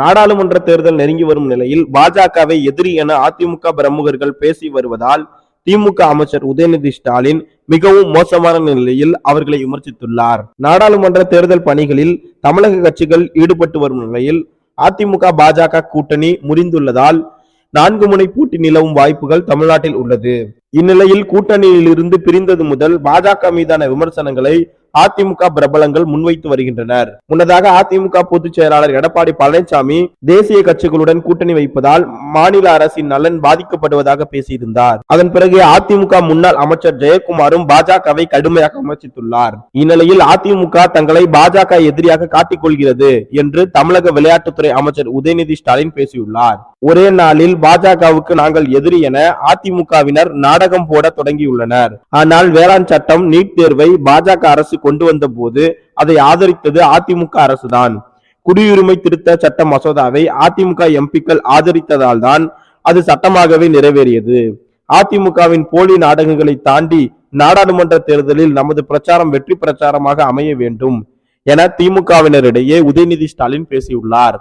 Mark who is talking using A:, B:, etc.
A: நாடாளுமன்ற தேர்தல் நெருங்கி வரும் நிலையில் பாஜகவை எதிரி என அதிமுக பிரமுகர்கள் பேசி வருவதால் திமுக அமைச்சர் உதயநிதி ஸ்டாலின் மிகவும் மோசமான நிலையில் அவர்களை விமர்சித்துள்ளார். நாடாளுமன்ற தேர்தல் பணிகளில் தமிழக கட்சிகள் ஈடுபட்டு வரும் நிலையில் அதிமுக பாஜக கூட்டணி முறிந்துள்ளதால் நான்கு முனை பூட்டி நிலவும் வாய்ப்புகள் தமிழ்நாட்டில் உள்ளது. இந்நிலையில் கூட்டணியிலிருந்து பிரிந்தது முதல் பாஜக மீதான விமர்சனங்களை அதிமுக பிரபலங்கள் முன்வைத்து வருகின்றனர். முன்னதாக அதிமுக பொதுச் செயலாளர் எடப்பாடி பழனிசாமி தேசிய கட்சிகளுடன் கூட்டணி வைப்பதால் மாநில அரசின் நலன் பாதிக்கப்படுவதாக பேசியிருந்தார். அதன் பிறகு அதிமுக முன்னாள் அமைச்சர் ஜெயக்குமாரும் பாஜகவை கடுமையாக விமர்சித்துள்ளார். இந்நிலையில் அதிமுக தங்களை பாஜக எதிரியாக காட்டிக் கொள்கிறது என்று தமிழக விளையாட்டுத்துறை அமைச்சர் உதயநிதி ஸ்டாலின் பேசியுள்ளார். ஒரே நாளில் பாஜகவுக்கு நாங்கள் எதிரி என அதிமுகவினர் நாடகம் போட தொடங்கியுள்ளனர். ஆனால் வேளாண் சட்டம் நீட் தேர்வை பாஜக அரசு கொண்டு வந்த போது அதை ஆதரித்தது அதிமுக அரசுதான். குடியுரிமை திருத்த சட்ட மசோதாவை அதிமுக எம்பிக்கள் ஆதரித்ததால் தான் அது சட்டமாகவே நிறைவேறியது. அதிமுகவின் போலி நாடகங்களை தாண்டி நாடாளுமன்ற தேர்தலில் நமது பிரச்சாரம் வெற்றி பிரச்சாரமாக அமைய வேண்டும் என திமுகவினரிடையே உதயநிதி ஸ்டாலின் பேசியுள்ளார்.